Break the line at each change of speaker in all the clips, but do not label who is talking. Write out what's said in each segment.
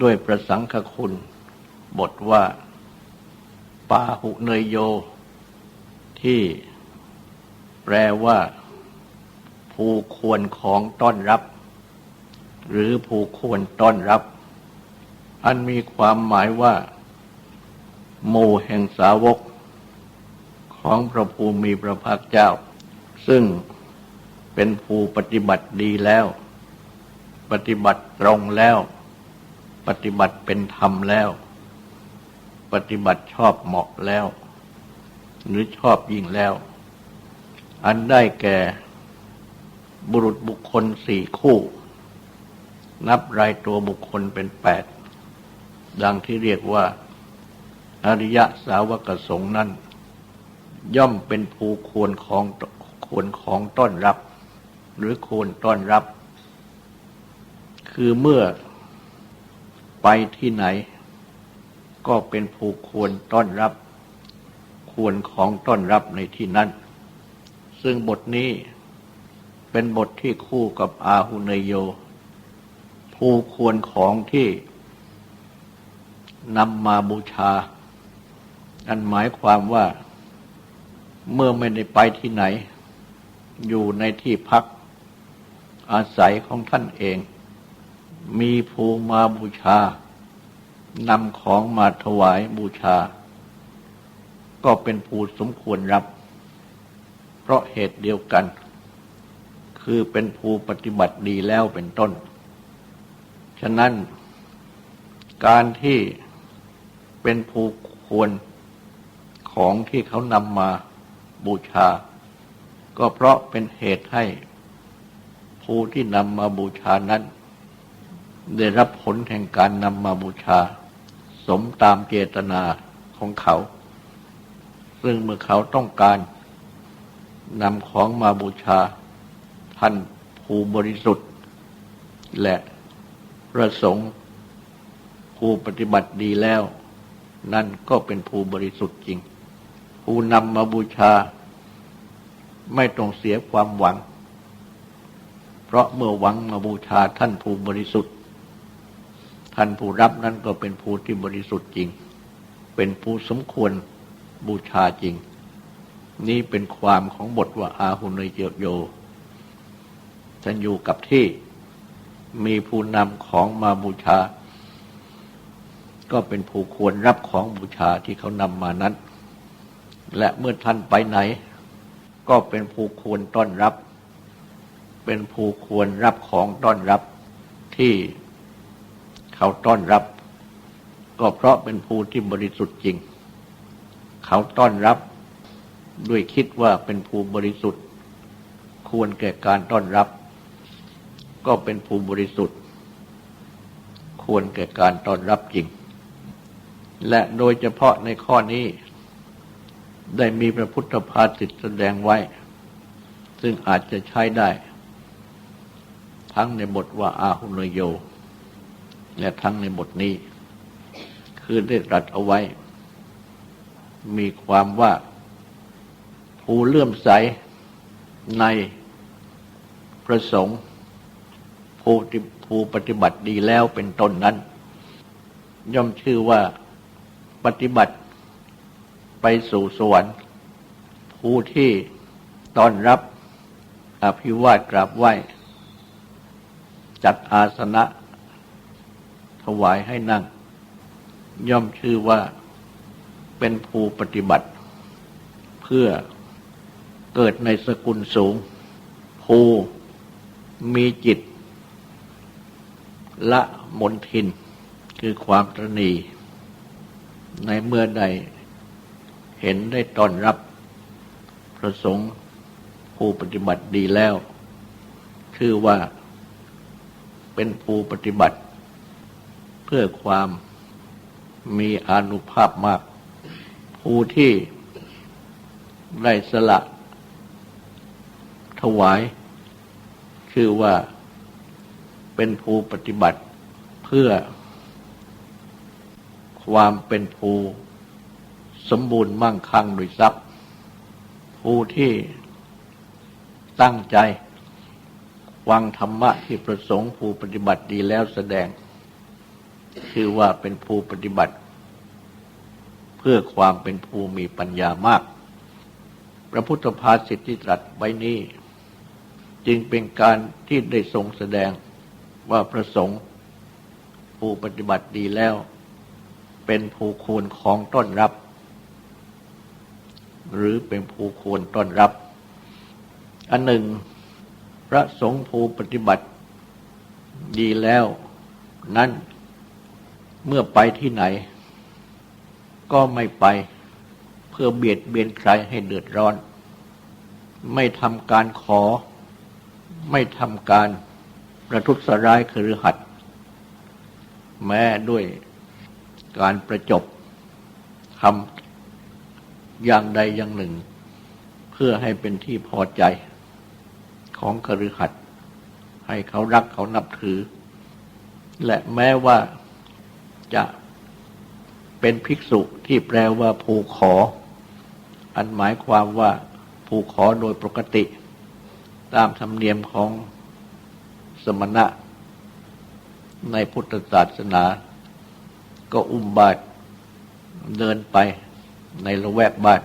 ด้วยประสังคคุณ บทว่าปาหุเนยโย ที่แปลว่าผู้ควรของต้อนรับ หรือผู้ควรต้อนรับ อันมีความหมายว่าหมู่แห่งสาวก ของพระภูมิพระภาคเจ้า ซึ่งเป็นผู้ปฏิบัติดีแล้ว ปฏิบัติตรงแล้ว ปฏิบัติเป็นธรรมแล้ว ปฏิบัติชอบเหมาะแล้ว หรือชอบยิ่งแล้ว อันได้แก่บุรุษบุคคลสี่คู่ นับรายตัวบุคคลเป็นแปด ดังที่เรียกว่า อริยสาวกสงฆ์นั้น ย่อมเป็นภูควรของควรของต้อนรับ หรือควรต้อนรับ คือเมื่อ ไปที่ไหน ก็เป็นภูควรต้อนรับ ควรของต้อนรับในที่นั้น ซึ่งบทนี้เป็นบทที่คู่กับอาหุเนโยภูควรของที่นำมาบูชา อันหมายความว่า เมื่อไม่ได้ไปที่ไหน อยู่ในที่พักอาศัยของท่านเอง มีภูมาบูชานำของมาถวายบูชา ก็เป็นภูสมควรรับ เพราะเหตุเดียวกัน คือเป็นภูปฏิบัติดีแล้วเป็นต้น ฉะนั้นการที่เป็นภูควรของที่เขานำมาบูชา ก็เพราะเป็นเหตุให้ผู้ที่นำมาบูชานั้น ได้รับผลแห่งการนำมาบูชา สมตามเจตนาของเขา ซึ่งเมื่อเขาต้องการนำของมาบูชา ท่านผู้บริสุทธิ์ และประสงค์ผู้ปฏิบัติดีแล้ว นั่นก็เป็นผู้บริสุทธิ์จริง ผู้นำมาบูชา ไม่ต้องเสียความหวัง เพราะเมื่อหวังมาบูชาท่านผู้บริสุทธิ์ ท่านผู้รับนั้นก็เป็นผู้ที่บริสุทธิ์จริง เป็นผู้สมควรบูชาจริง นี่เป็นความของบทว่าอาหุเนยเจโยท่านอยู่กับที่มีผู้นำของมาบูชา ก็เป็นผู้ควรรับของบูชาที่เขานำมานั้น และเมื่อท่านไปไหน ก็เป็นผู้ควรต้อนรับ เป็นผู้ควรรับของต้อนรับที่ เขาต้อนรับ ก็เพราะเป็นผู้ที่บริสุทธิ์จริง เขาต้อนรับด้วยคิดว่าเป็นผู้บริสุทธิ์ ควรแก่การต้อนรับ ก็เป็นผู้บริสุทธิ์ ควรแก่การต้อนรับจริง และโดยเฉพาะในข้อนี้ ได้มีพระพุทธภาษิตแสดงไว้ ซึ่งอาจจะใช้ได้ ทั้งในบทว่าอาหุนโย และทั้งในบทนี้ คือได้ตรัสเอาไว้ มีความว่าผู้เลื่อมใสในพระสงฆ์ผู้ที่ผู้ปฏิบัติดีแล้วเป็นต้นนั้น ย่อมชื่อว่าปฏิบัติไปสู่สวรรค์ผู้ที่ต้อนรับอภิวาทกราบไหว้จัดอาสนะ ถวายให้นั่ง ย่อมชื่อว่าเป็นภูปฏิบัติ เพื่อเกิดในสกุลสูง ภูมีจิต ละมนทิน คือความตรณี ในเมื่อใดเห็นได้ตอนรับประสงค์ผู้ปฏิบัติดีแล้ว ชื่อว่าเป็นผู้ปฏิบัติ พื่อความมีอนุภาพมาก ผู้ที่ได้สละถวายชื่อว่าเป็นผู้ปฏิบัติเพื่อความเป็นผู้สมบูรณ์มั่งคั่งโดยทรัพย์ ผู้ที่ตั้งใจ วังธรรมะที่ประสงค์ผู้ปฏิบัติดีแล้วแสดง คือว่าเป็นผู้ปฏิบัติ เพื่อความเป็นผู้มีปัญญามาก พระพุทธภาษิตที่ตรัสไว้นี้ จึงเป็นการที่ได้ทรงแสดงว่าประสงค์ผู้ปฏิบัติดีแล้ว เป็นผู้ควรของต้นรับ หรือเป็นผู้ควรต้นรับ อันหนึ่ง พระสงฆ์ผู้ปฏิบัติดีแล้วนั้น เมื่อไปที่ไหน ก็ไม่ไปเพื่อเบียดเบียนใครให้เดือดร้อน ไม่ทำการขอ ไม่ทำการประทุษร้ายคือหัด แม้ด้วยการประจบทำอย่างใดอย่างหนึ่ง เพื่อให้เป็นที่พอใจของคฤหัสถ์ให้เขารักเขานับถือ และแม้ว่า จะเป็นภิกษุที่แปลว่าผูขอ อันหมายความว่าผูขอโดยปกติ ตามธรรมเนียมของสมณะ ในพุทธศาสนา ก็อุ้มบาตรเดินไปในละแวกบ้าน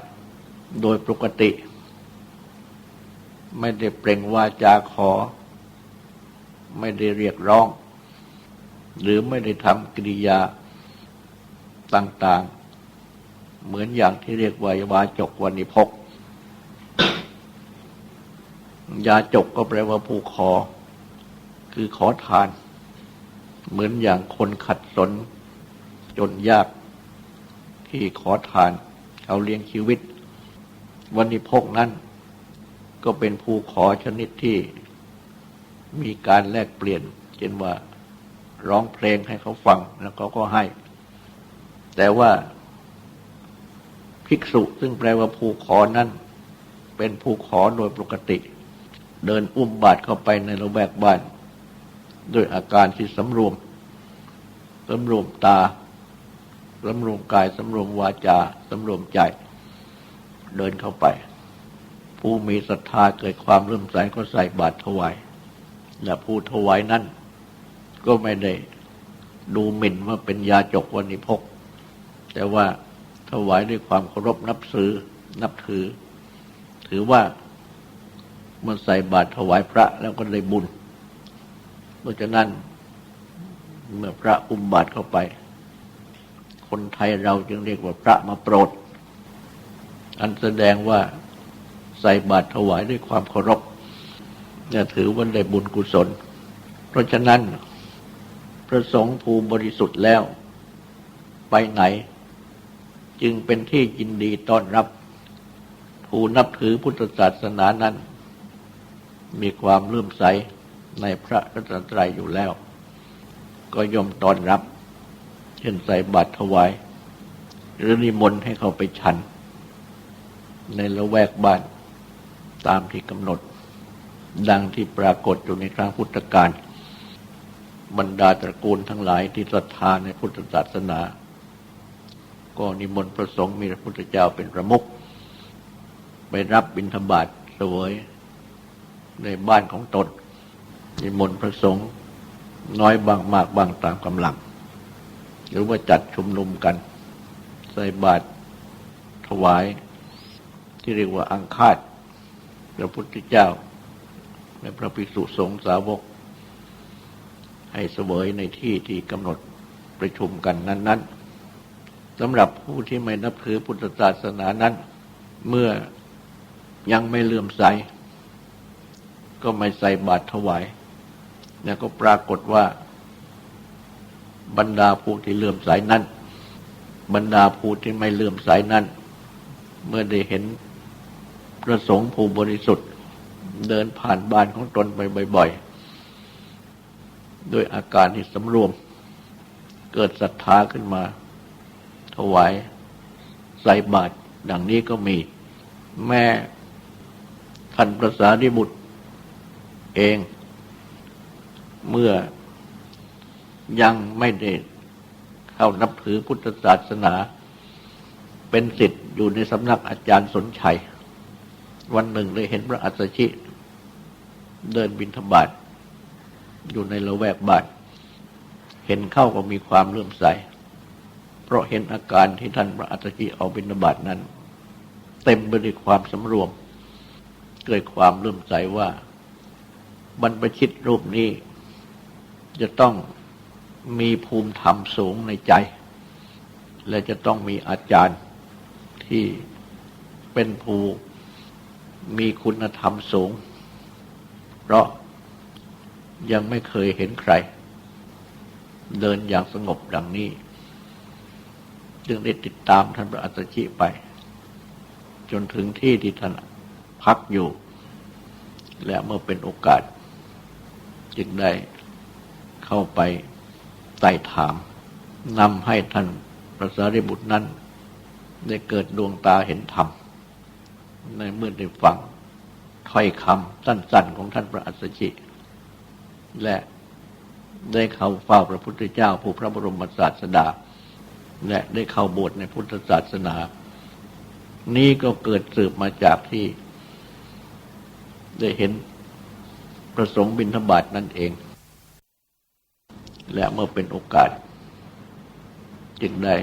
โดยปกติ ไม่ได้เปล่งวาจาขอ ไม่ได้เรียกร้อง หรือไม่ได้ทำกิริยาต่าง ๆ เหมือนอย่างที่เรียกว่าวาจกวันิพกยาจกก็แปลว่าผู้ขอ คือขอทาน เหมือนอย่างคนขัดสน จนยากที่ขอทาน เอาเลี้ยงชีวิต วันนี้พกนั้น ก็เป็นภูขอชนิดที่มีการแลกเปลี่ยน เช่นว่า ร้องเพลงให้เขาฟังแล้วเขาก็ให้ แต่ว่าภิกษุซึ่งแปลว่าภูขอนั้น เป็นภูขอโดยปกติ เดินอุ้มบาตรเข้าไปในระแวกบ้านด้วยอาการที่สำรวมสำรวมตาสำรวมกายสำรวมวาจาสำรวมใจ เดินเข้าไป ผู้มีศรัทธาเกิดความเริ่มใสก็ใส่บาตรถวายและผู้ถวายนั้น ก็ไม่ได้ดูหมิ่นว่าเป็นยาจกวันิพก แต่ว่าถวายด้วยความเคารพนับถือนับถือ ถือว่าเมื่อใส่บาตรถวายพระแล้วก็ได้บุญ เพราะฉะนั้นเมื่อพระอุ้มบาตรเข้าไป คนไทยเราจึงเรียกว่าพระมาโปรด อันแสดงว่าใส่บาตรถวายด้วยความเคารพจะถือว่าได้บุญกุศล เพราะฉะนั้น พระสงฆ์ภูบริสุทธิ์แล้ว ไปไหน จึงเป็นที่ยินดีต้อนรับ ผู้นับถือพุทธศาสนานั้น มีความเลื่อมใสในพระรัตนตรัยอยู่แล้ว ก็ยอมต้อนรับ เช่นใส่บาตรถวาย หรือนิมนต์ให้เขาไปฉัน ในละแวกบ้านตามที่กำหนด ดังที่ปรากฏอยู่ในครั้งพุทธกาล บรรดาตระกูลทั้งหลายที่ศรัทธาในพุทธศาสนา ก็นิมนต์พระสงฆ์มีพระพุทธเจ้าเป็นประมุขไปรับบิณฑบาตสวยในบ้านของตนนิมนต์พระสงฆ์น้อยบางมากบางตามกำลัง หรือว่าจัดชุมนุมกัน ใส่บาตรถวาย ที่เรียกว่าอังคาดพระพุทธเจ้า และพระภิกษุสงฆ์สาวก ให้เสวยในที่ที่กำหนดประชุมกันนั้นสำหรับผู้ที่ไม่นับถือพุทธศาสนานั้น เมื่อยังไม่เลื่อมใส ก็ไม่ใส่บาตรถวาย แล้วก็ปรากฏว่า บรรดาผู้ที่เลื่อมใสนั้น บรรดาผู้ที่ไม่เลื่อมใสนั้น เมื่อได้เห็นประสงค์ผู้บริสุทธิ์ เดินผ่านบ้านของตนไปบ่อยๆ โดยอาการที่สำรวม เกิดศรัทธาขึ้นมา ถวายใส่บาตรดังนี้ก็มี แม่ท่านประสาริบุตร เอง เมื่อยังไม่ได้เข้านับถือพุทธศาสนา เป็นสิทธิ์อยู่ในสำนักอาจารย์สนชัย วันหนึ่งได้เห็นพระอัสสชิ เดินบินธบาต อยู่ในละแวกบ้าน เห็นเข้าก็มีความเลื่อมใส เพราะเห็นอาการที่ท่านพระอัสสชิเอาบินธบาตนั้น เต็มไปด้วยความสำรวม เกิดความเลื่อมใสว่าบรรพชิตรูปนี้ จะต้องมีภูมิธรรมสูงในใจ และจะต้องมีอาจารย์ที่เป็นภูมีคุณธรรมสูง เพราะ ยังไม่เคยเห็นใคร เดินอย่างสงบดังนี้ จึงได้ติดตามท่านพระอัสสชิไป จนถึงที่ที่ท่านพักอยู่ และเมื่อเป็นโอกาส จึงได้เข้าไปไต่ถามนำให้ท่านพระสารีบุตรนั้น ได้เกิดดวงตาเห็นธรรม ในเมื่อได้ฟังถ้อยคำสั้นๆของท่านพระอัสสชิ และได้เข้าเฝ้าพระพุทธเจ้า ผู้พระบรมศาสดา และได้เข้าบสถ์ในพุทธศาสนา นี้ก็เกิดสืบมาจากที่ ได้เห็นประสงค์บินธบาตนั่นเอง และเมื่อเป็นโอกาส จึงได้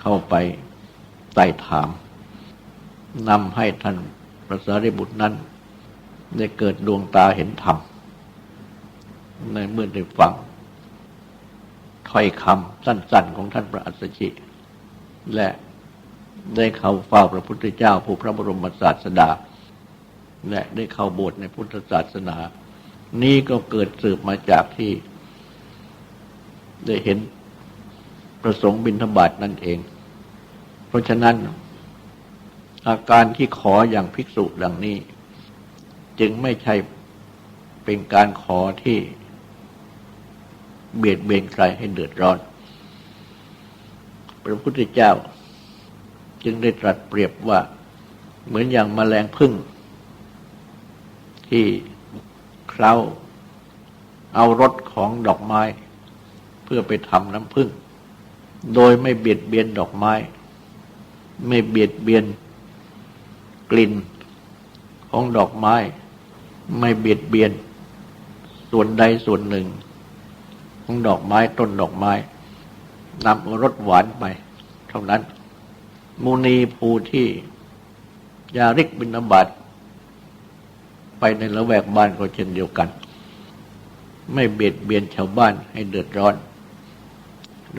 เข้าไปไต่ถามนำให้ท่านพระสารีบุตรนั้น ได้เกิดดวงตาเห็นธรรม ในเมื่อได้ฟังถ้อยคำสั้น ๆ ของท่านพระอัสสชิ และได้เข้าเฝ้าพระพุทธเจ้า ผู้พระบรมศาสดา และได้เข้าบสถ์ในพุทธศาสนา นี้ก็เกิดสืบมาจากที่ ได้เห็นประสงค์บินธบาตนั่นเอง เพราะฉะนั้น อาการที่ขออย่างภิกษุดังนี้ จึงไม่ใช่เป็นการขอที่ เบียดเบียนใครให้เดือดร้อน พระพุทธเจ้า จึงได้ตรัสเปรียบว่า เหมือนอย่างมแมลงพึ่ง ที่เคล้าเอารสของดอกไม้ เพื่อไปทำน้ำพึ่ง โดยไม่เบียดเบียนดอกไม้ ไม่เบียดเบียนกลิ่นของดอกไม้ ไม่เบียดเบียน ส่วนใดส่วนหนึ่ง ของดอกไม้ต้นดอกไม้นำรสหวานไป เท่านั้นมูนีภูที่ยาริกบินบัตไปในละแวกบ้านก็เช่นเดียวกัน ไม่เบียดเบียนชาวบ้านให้เดือดร้อน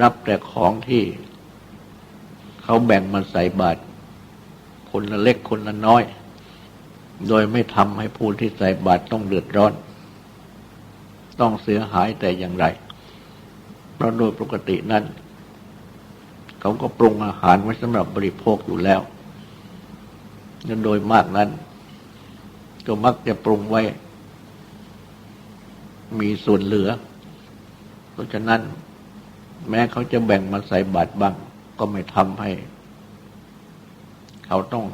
รับแต่ของที่ เขาแบ่งมาใส่บาตรคนละเล็กคนละน้อย โดยไม่ทำให้ผู้ที่ใส่บาตรต้องเดือดร้อน ต้องเสียหายแต่อย่างไร เพราะโดยปกตินั้น เขาก็ปรุงอาหารไว้สำหรับบริโภคอยู่แล้วนั่นโดยมากนั้น ก็มักจะปรุงไว้ มีส่วนเหลือ เพราะฉะนั้น แม้เขาจะแบ่งมาใส่บาตรบ้าง ก็ไม่ทำให้ เขาต้อง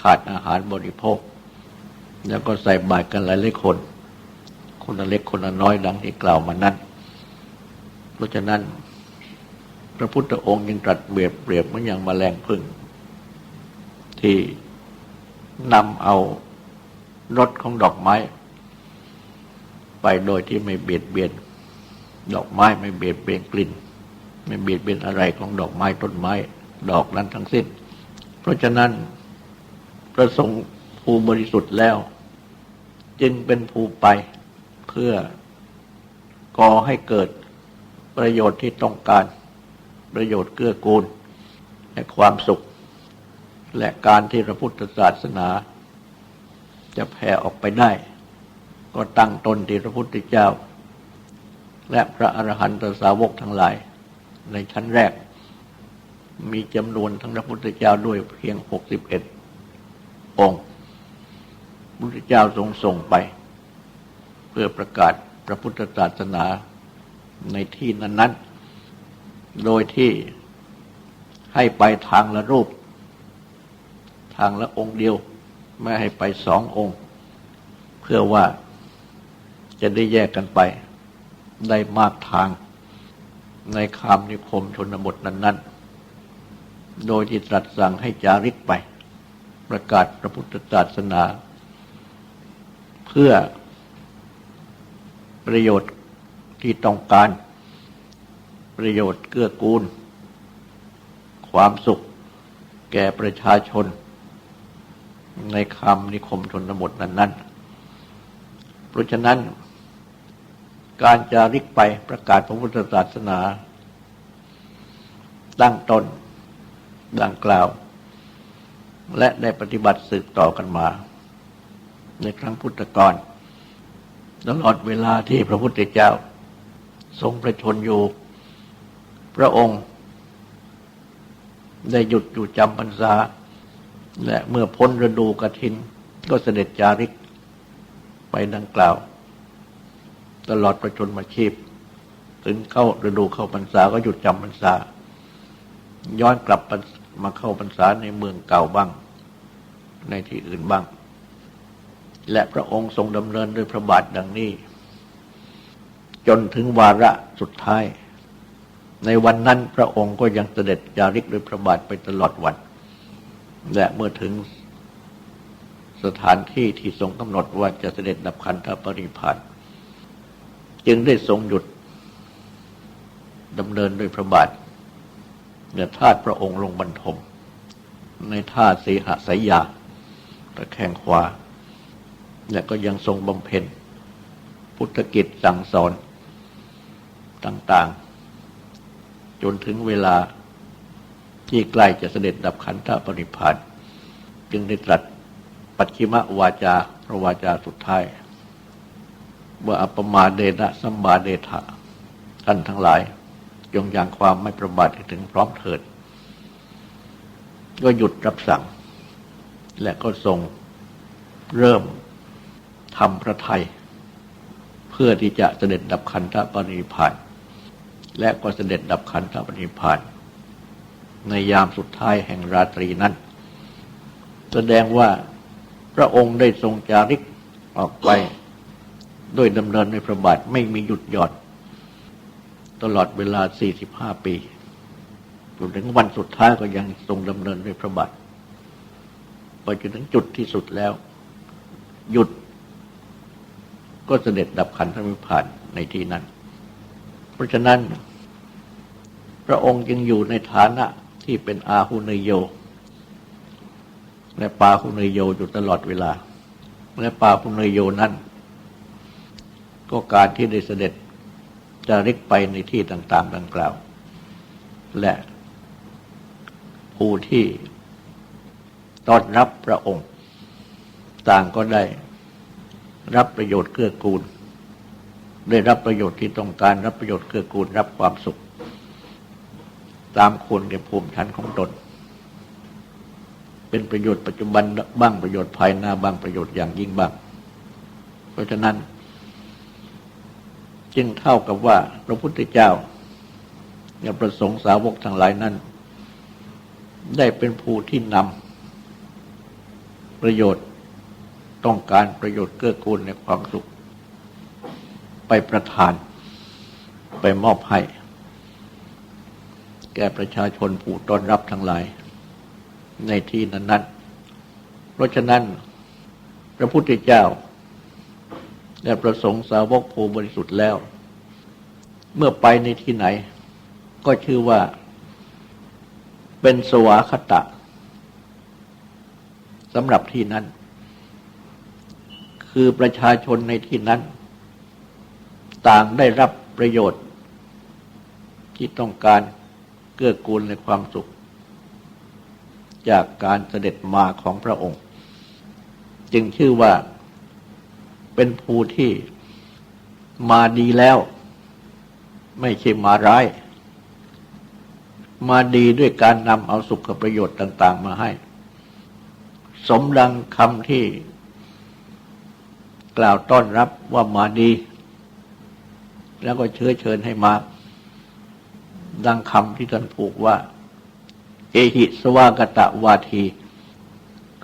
ขาดอาหารบริโภค แล้วก็ใส่บาตรกันหลายหลายคน คนละเล็กคนละน้อยดังที่กล่าวมานั้น เพราะฉะนั้น พระพุทธองค์ยังตรัสเปรียบเปรียบเหมือนอย่างมแมลงพึ่ง ที่นำเอารสของดอกไม้ ไปโดยที่ไม่เบียดเบียน ดอกไม้ไม่เบียดเบียนกลิ่น ไม่เบียดเบียนอะไรของดอกไม้ต้นไม้ ดอกนั้นทั้งสิ้น เพราะฉะนั้นประสงค์ภูบริสุทธิ์แล้ว จึงเป็นภูไปเพื่อก่อให้เกิด ประโยชน์ที่ต้องการ ประโยชน์เกื้อกูล และความสุข และการที่พระพุทธศาสนา จะแผ่ออกไปได้ ก็ตั้งตนที่พระพุทธเจ้า และพระอรหันตสาวกทั้งหลาย ในชั้นแรก มีจำนวนทั้งพระพุทธเจ้าด้วยเพียงหกสิบเอ็ดองค์พระพุทธเจ้าทรงส่งไป เพื่อประกาศพระพุทธศาสนา ในที่นั้น ๆ โดยที่ให้ไปทางละรูป ทางละองค์เดียว ไม่ให้ไปสององค์ เพื่อว่าจะได้แยกกันไป ได้มากทางในคามนิคมชนบทนั้น ๆ โดยที่ตรัสสั่งให้จาริกไป ประกาศพระพุทธศาสนา เพื่อประโยชน์ ที่ต้องการ ประโยชน์เกื้อกูล ความสุขแก่ประชาชน ในคำนิคมชนบทนั้น ๆ เพราะฉะนั้น การจาริกไปประกาศพระพุทธศาสนา ตั้งตนดังกล่าว และได้ปฏิบัติสืบต่อกันมา ในครั้งพุทธกาลตลอดเวลาที่พระพุทธเจ้า ทรงประชนอยู่ พระองค์ ได้หยุดอยู่จำพรรษา และเมื่อพ้นฤดูกฐิน ก็เสด็จจาริกไปดังกล่าว ตลอดประชนมาชีพ ถึงเข้าฤดูเข้าพรรษาก็หยุดจำพรรษา ย้อนกลับมาเข้าพรรษาในเมืองเก่าบ้าง ในที่อื่นบ้าง และพระองค์ทรงดำเนินด้วยพระบาทดังนี้ จนถึงวาระสุดท้าย ในวันนั้นพระองค์ก็ยังเสด็จจาริกด้วยพระบาทไปตลอดวัน และเมื่อถึงสถานที่ที่ทรงกำหนดว่าจะเสด็จดับขันธปริพานจึงได้ทรงหยุดดำเนินด้วยพระบาทเนื้อทาตพระองค์ลงบรรทม ในท่าสีหสายยาตะแคงขวาและก็ยังทรงบำเพ็ญ พุทธกิจสั่งสอน ต่างๆ จนถึงเวลาที่ใกล้จะเสด็จดับขันธปริพานจึงได้ตรัสปัจฉิมวาจาพระวาจาสุดท้าย ว่าอัปมาเดนะสัมบาเดทะท่านทั้งหลายจงยังความไม่ประมาทถึงพร้อมเถิด ก็หยุดรับสั่ง และก็ทรงเริ่มทำพระไทย เพื่อที่จะเสด็จดับขันธปรินิพพาน และก็เสด็จดับขันธปรินิพานในยามสุดท้ายแห่งราตรีนั้น แสดงว่าพระองค์ได้ทรงจาริกออกไปด้วยดำเนินในพระบาทไม่มีหยุดหย่อน ตลอดเวลา 45 ปีจนถึงวันสุดท้ายก็ยังทรงดำเนินด้วยพระบาทไปจนถึงจุดที่สุดแล้ว หยุดก็เสด็จดับขันธมิพานในที่นั้น เพราะฉะนั้น พระองค์จึงอยู่ในฐานะที่เป็นอาหุเนโย และปาหุเนโยอยู่ตลอดเวลา และปาหุเนโยนั้น ก็การที่ได้เสด็จจะริกไปในที่ต่างๆ ดังกล่าว และผู้ที่ต้อนรับพระองค์ ต่างก็ได้รับประโยชน์เกื้อกูล ได้รับประโยชน์ที่ต้องการรับประโยชน์เกื้อกูลรับความสุข ตามควรแก่ภูมิชั้นของตน เป็นประโยชน์ปัจจุบันบ้างประโยชน์ภายหน้าบ้างประโยชน์อย่างยิ่งบ้าง เพราะฉะนั้น จึงเท่ากับว่าพระพุทธเจ้าอย่าประสงค์สาวกทั้งหลายนั้น ได้เป็นผู้ที่นำประโยชน์ต้องการประโยชน์เกื้อกูลในความสุข ไปประทาน ไปมอบให้ แก่ประชาชนผู้ต้อนรับทั้งหลาย ในที่นั้น ๆ เพราะฉะนั้น พระพุทธเจ้า และประสงค์สาวกภูบริสุทธิ์แล้ว เมื่อไปในที่ไหน ก็ชื่อว่าเป็นสวาคตะสำหรับที่นั้น คือประชาชนในที่นั้น ต่างได้รับประโยชน์ ที่ต้องการเกื้อกูลในความสุข จากการเสด็จมาของพระองค์ จึงชื่อว่าเป็นภูที่มาดีแล้ว ไม่ใช่มาร้าย มาดีด้วยการนำเอาสุขประโยชน์ต่าง ๆ มาให้ สมดังคำที่กล่าวต้อนรับว่ามาดี แล้วก็เชื้อเชิญให้มา ดังคำที่ท่านผูกว่า เอหิสวากตะวาที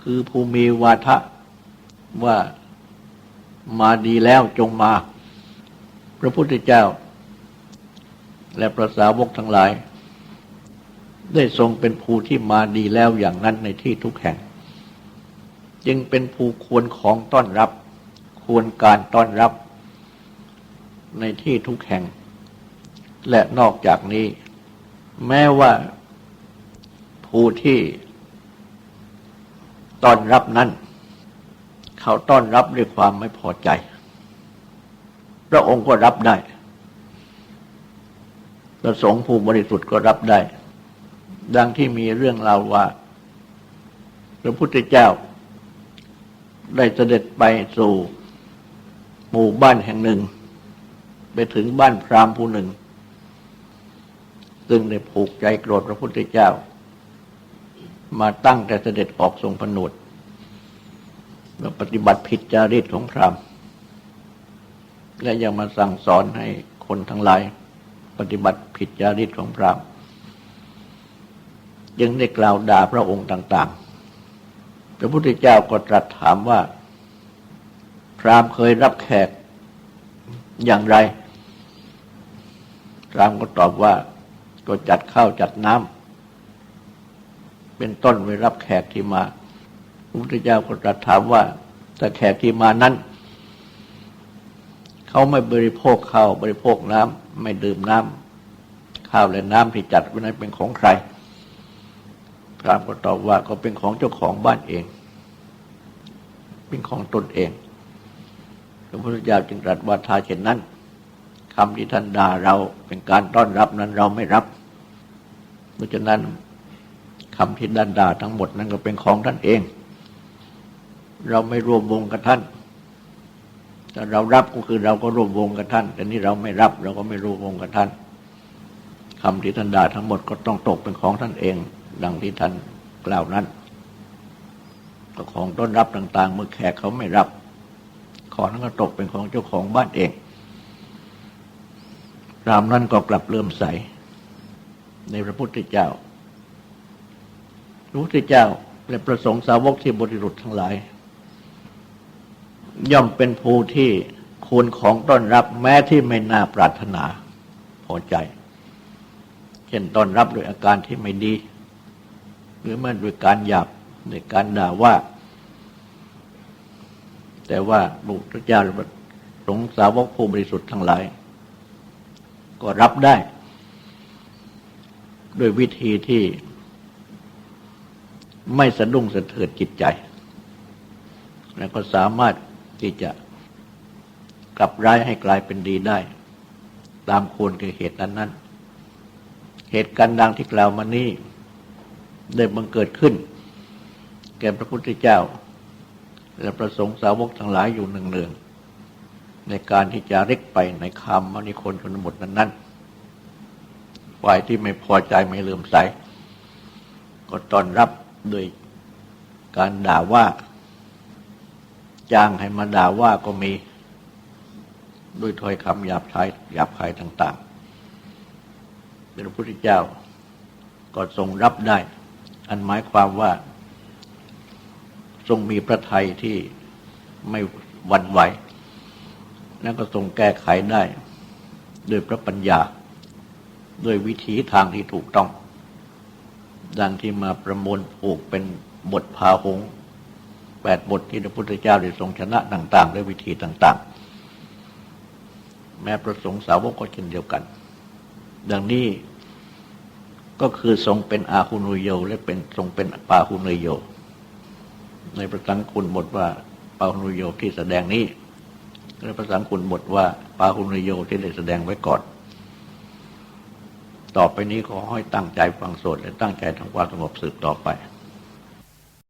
คือภูมิวาทะว่ามาดีแล้วจงมา พระพุทธเจ้า และพระสาวกทั้งหลาย ได้ทรงเป็นภูที่มาดีแล้วอย่างนั้นในที่ทุกแห่ง จึงเป็นภูควรของต้อนรับ ควรการต้อนรับ ในที่ทุกแห่ง และนอกจากนี้ แม้ว่าภูที่ต้อนรับนั้น เขาต้อนรับด้วยความไม่พอใจ พระองค์ก็รับได้ประสงค์ผู้บริสุทธิ์ก็รับได้ ดังที่มีเรื่องราวว่า พระพุทธเจ้า ได้เสด็จไปสู่หมู่บ้านแห่งหนึ่ง ไปถึงบ้านพราหมณ์ผู้หนึ่ง ซึ่งได้ผูกใจโกรธพระพุทธเจ้า มาตั้งแต่เสด็จออกทรงผนวดเราปฏิบัติผิดจารีตของพราหมณ์ และยังมาสั่งสอนให้คนทั้งหลาย ปฏิบัติผิดจารีตของพราหมณ์ยังได้กล่าวด่าพระองค์ต่าง ๆ พระพุทธเจ้าก็ตรัสถามว่า พราหมณ์เคยรับแขกอย่างไร พรามก็ตอบว่าก็จัดข้าวจัดน้ำเป็นต้นไว้รับแขกที่มาพระพุทธเจ้าก็ตรัสถามว่าถ้าแขกที่มานั้นเขาไม่บริโภคข้าวบริโภคน้ำไม่ดื่มน้ำข้าวและน้ำที่จัดไว้นั้นเป็นของใครพระก็ตอบว่าก็เป็นของเจ้าของบ้านเอง เป็นของตนเองพระพุทธเจ้าจึงตรัสว่าถ้าเช่นนั้น คำที่ท่านด่าเราเป็นการต้อนรับนั้นเราไม่รับ เพราะฉะนั้นคำที่ด่านด่าทั้งหมดนั้นก็เป็นของท่านเอง เราไม่ร่วมวงกับท่านแต่เรารับก็คือเราก็ร่วมวงกับท่าน แต่นี่เราไม่รับเราก็ไม่ร่วมวงกับท่านคำที่ท่านด่าทั้งหมดก็ต้องตกเป็นของท่านเอง ดังที่ท่านกล่าวนั้นของต้นรับต่าง ๆ เมื่อแขกเขาไม่รับ ของนั้นก็ตกเป็นของเจ้าของบ้านเอง รามนั้นก็กลับเริ่อมใส ในพระพุทธเจ้า พระพุทธเจ้าและประสงค์สาวกที่บริสุทธิ์ทั้งหลาย ย่อมเป็นภูที่ควรของต้อนรับแม้ที่ไม่น่าปรารถนาพอใจ เช่นต้อนรับด้วยอาการที่ไม่ดี หรือไม่ด้วยการหยาบด้วยการด่าว่า แต่ว่าบุตรเจ้าหรือสงสาวกผู้บริสุทธิ์ทั้งหลาย ก็รับได้ ด้วยวิธีที่ไม่สะดุ้งสะเทือนจิตใจ แล้วก็สามารถที่จะกลับร้ายให้กลายเป็นดีได้ ตามควรคือเหตุนั้นนั้นเหตุการณ์ดังที่กล่าวมานี้ได้บังเกิดขึ้น แก่พระพุทธเจ้า และประสงค์สาวกทั้งหลายอยู่หนึ่งเนือง ในการที่จะเล็กไปในคำมณิคนชนบทนั้นนั้นฝ่ายที่ไม่พอใจไม่เลื่อมใส ก็ต้อนรับโดยการด่าว่า จ้างให้มาด่าว่าก็มี ด้วยถ้อยคำหยาบคายหยาบคายต่างๆพระพุทธเจ้าก็ทรงรับได้ อันหมายความว่า ทรงมีพระทัยที่ไม่หวั่นไหว แล้วก็ทรงแก้ไขได้ด้วยพระปัญญา ด้วยวิธีทางที่ถูกต้อง ดังที่มาประมวลผูกเป็นบทพาหงแปดบทที่พระพุทธเจ้าได้ทรงชนะต่าง ๆ ด้วยวิธีต่าง ๆ แม้ประสงค์สาวกก็เช่นเดียวกัน ดังนี้ก็คือทรงเป็นอาหุนุโย และเป็นทรงเป็นปาหุนุโย ในประสังคุณบทว่าปาหุนุโยที่แสดงนี้ ในประสังคุณบทว่า ปาหุนโยที่ได้แสดงไว้ก่อน ต่อไปนี้ขอให้ตั้งใจฟังโสดและตั้งใจทำความสงบสืบต่อไป